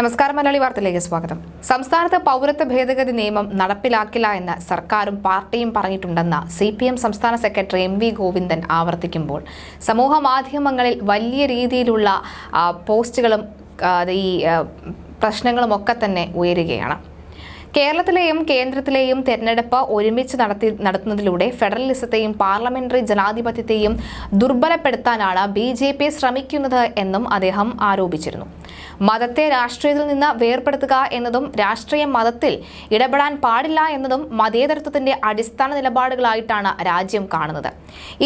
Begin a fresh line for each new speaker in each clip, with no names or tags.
നമസ്കാരം മലയാളി വാർത്തയിലേക്ക് സ്വാഗതം. സംസ്ഥാനത്ത് പൗരത്വ ഭേദഗതി നിയമം നടപ്പിലാക്കില്ല എന്ന് സർക്കാരും പാർട്ടിയും പറഞ്ഞിട്ടുണ്ടെന്ന സി പി എം സംസ്ഥാന സെക്രട്ടറി എം വി ഗോവിന്ദൻ ആവർത്തിക്കുമ്പോൾ സമൂഹ മാധ്യമങ്ങളിൽ വലിയ രീതിയിലുള്ള പോസ്റ്റുകളും ഈ പ്രശ്നങ്ങളും ഒക്കെ തന്നെ ഉയരുകയാണ്. കേരളത്തിലെയും കേന്ദ്രത്തിലെയും തെരഞ്ഞെടുപ്പ് ഒരുമിച്ച് നടത്തി നടത്തുന്നതിലൂടെ ഫെഡറലിസത്തെയും പാർലമെന്ററി ജനാധിപത്യത്തെയും ദുർബലപ്പെടുത്താനാണ് ബി ജെ പി ശ്രമിക്കുന്നത് എന്നും അദ്ദേഹം ആരോപിച്ചിരുന്നു. മതത്തെ രാഷ്ട്രീയത്തിൽ നിന്ന് വേർപെടുത്തുക എന്നതും രാഷ്ട്രീയ മതത്തിൽ ഇടപെടാൻ പാടില്ല എന്നതും മതേതരത്വത്തിന്റെ അടിസ്ഥാന നിലപാടുകളായിട്ടാണ് രാജ്യം കാണുന്നത്.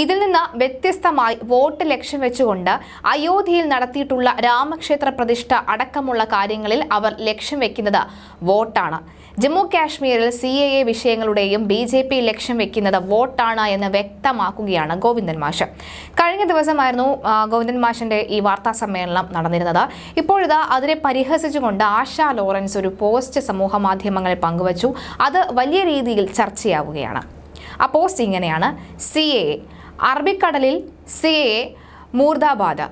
ഇതിൽ നിന്ന് വ്യത്യസ്തമായി വോട്ട് ലക്ഷ്യം വെച്ചുകൊണ്ട് അയോധ്യയിൽ നടത്തിയിട്ടുള്ള രാമക്ഷേത്ര പ്രതിഷ്ഠ അടക്കമുള്ള കാര്യങ്ങളിൽ അവർ ലക്ഷ്യം വെക്കുന്നത് വോട്ടാണ്. ജമ്മു കാശ്മീരിൽ സി എ എ വിഷയങ്ങളുടെയും ബി ജെ പി ലക്ഷ്യം വെക്കുന്നത് വോട്ടാണ് എന്ന് വ്യക്തമാക്കുകയാണ് ഗോവിന്ദൻ മാഷ്. കഴിഞ്ഞ ദിവസമായിരുന്നു ഗോവിന്ദൻ മാഷിന്റെ ഈ വാർത്താ സമ്മേളനം നടന്നിരുന്നത്. ഇപ്പോഴിതാ അതിനെ പരിഹസിച്ചുകൊണ്ട് ആശ ലോറൻസ് ഒരു പോസ്റ്റ് സമൂഹ മാധ്യമങ്ങളിൽ പങ്കുവച്ചു. അത് വലിയ രീതിയിൽ ചർച്ചയാവുകയാണ്. ആ പോസ്റ്റ് ഇങ്ങനെയാണ്. സി എ അറബിക്കടലിൽ സി എ മൂർദാബാദ്.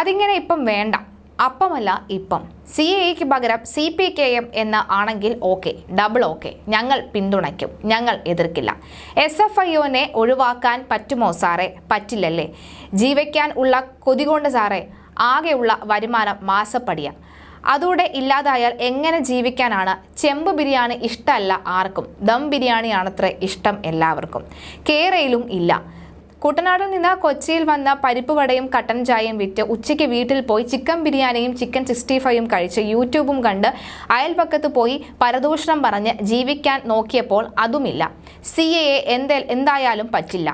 അതിങ്ങനെ ഇപ്പം വേണ്ട. അപ്പമല്ല ഇപ്പം. സി എക്ക് പകരം സി പി കെ എം എന്ന് ആണെങ്കിൽ ഓക്കെ ഡബിൾ ഓക്കെ ഞങ്ങൾ പിന്തുണയ്ക്കും. ഞങ്ങൾ എതിർക്കില്ല. എസ് എഫ് ഐ ഒനെ ഒഴിവാക്കാൻ പറ്റുമോ സാറേ? പറ്റില്ലല്ലേ? ജീവിക്കാൻ ഉള്ള കൊതി കൊണ്ട് സാറേ ആകെയുള്ള വരുമാനം മാസപ്പടിയ. അതോടെ ഇല്ലാതായാൽ എങ്ങനെ ജീവിക്കാനാണ്? ചെമ്പ് ബിരിയാണി ഇഷ്ടമല്ല ആർക്കും. ദം ബിരിയാണിയാണത്രേ ഇഷ്ടം എല്ലാവർക്കും. കേരയിലും ഇല്ല. കുട്ടനാടിൽ നിന്ന് കൊച്ചിയിൽ വന്ന പരിപ്പ് വടയും കട്ടൻ ചായയും വിറ്റ് ഉച്ചയ്ക്ക് വീട്ടിൽ പോയി ചിക്കൻ ബിരിയാണിയും ചിക്കൻ സിക്സ്റ്റി ഫൈവും കഴിച്ച് യൂട്യൂബും കണ്ട് അയൽപക്കത്ത് പോയി പരദൂഷണം പറഞ്ഞ് ജീവിക്കാൻ നോക്കിയപ്പോൾ അതുമില്ല. സി എ എന്തേ എന്തായാലും പറ്റില്ല.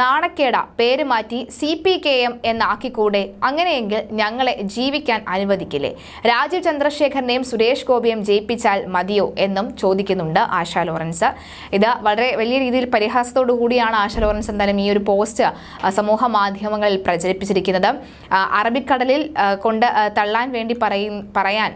നാണക്കേട പേര് മാറ്റി സി പി കെ എം എന്നാക്കിക്കൂടെ? അങ്ങനെയെങ്കിൽ ഞങ്ങളെ ജീവിക്കാൻ അനുവദിക്കില്ലേ? രാജീവ് ചന്ദ്രശേഖരനെയും സുരേഷ് ഗോപിയും ജയിപ്പിച്ചാൽ മതിയോ എന്നും ചോദിക്കുന്നുണ്ട് ആശ ലോറൻസ്. ഇത് വളരെ വലിയ രീതിയിൽ പരിഹാസത്തോടു കൂടിയാണ് ആശ ലോറൻസ് എന്തായാലും ഈ ഒരു പോസ്റ്റ് സമൂഹ മാധ്യമങ്ങളിൽ പ്രചരിപ്പിച്ചിരിക്കുന്നത്. അറബിക്കടലിൽ കൊണ്ട് തള്ളാൻ വേണ്ടി പറയും പറയാൻ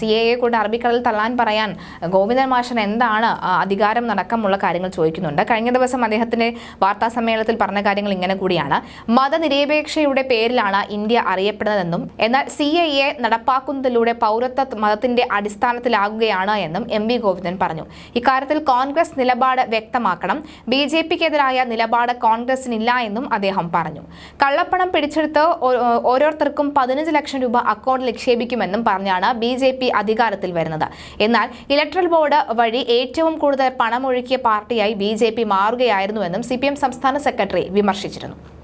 സി എ എ കൊണ്ട് അറബിക്കടലിൽ തള്ളാൻ പറയാൻ ഗോവിന്ദൻ മാഷൻ എന്താണ് അധികാരം നടക്കമുള്ള കാര്യങ്ങൾ ചോദിക്കുന്നുണ്ട്. കഴിഞ്ഞ ദിവസം അദ്ദേഹത്തിന്റെ വാർത്താ സമ്മേളനത്തിൽ പറഞ്ഞ കാര്യങ്ങൾ ഇങ്ങനെ കൂടിയാണ്. മതനിരപേക്ഷയുടെ പേരിലാണ് ഇന്ത്യ അറിയപ്പെടുന്നതെന്നും എന്നാൽ സി ഐ എ നടപ്പാക്കുന്നതിലൂടെ പൗരത്വ മതത്തിന്റെ അടിസ്ഥാനത്തിലാകുകയാണ് എന്നും എം വി ഗോവിന്ദൻ പറഞ്ഞു. ഇക്കാര്യത്തിൽ കോൺഗ്രസ് നിലപാട് വ്യക്തമാക്കണം. ബി ജെ പിക്കെതിരായ നിലപാട് കോൺഗ്രസിനില്ല എന്നും അദ്ദേഹം പറഞ്ഞു. കള്ളപ്പണം പിടിച്ചെടുത്ത് ഓരോരുത്തർക്കും പതിനഞ്ച് ലക്ഷം രൂപ അക്കൗണ്ട് നിക്ഷേപിക്കുമെന്നും പറഞ്ഞാണ് ബി ജെ പി അധികാരത്തിൽ വരുന്നത്. എന്നാൽ ഇലക്ട്രൽ ബോർഡ് വഴി ഏറ്റവും കൂടുതൽ പണമൊഴുക്കിയ പാർട്ടിയായി ബി ജെ പി മാറുകയായിരുന്നുവെന്നും സി പി എം സംസ്ഥാന സെക്രട്ടറി വിമർശിച്ചിരുന്നു.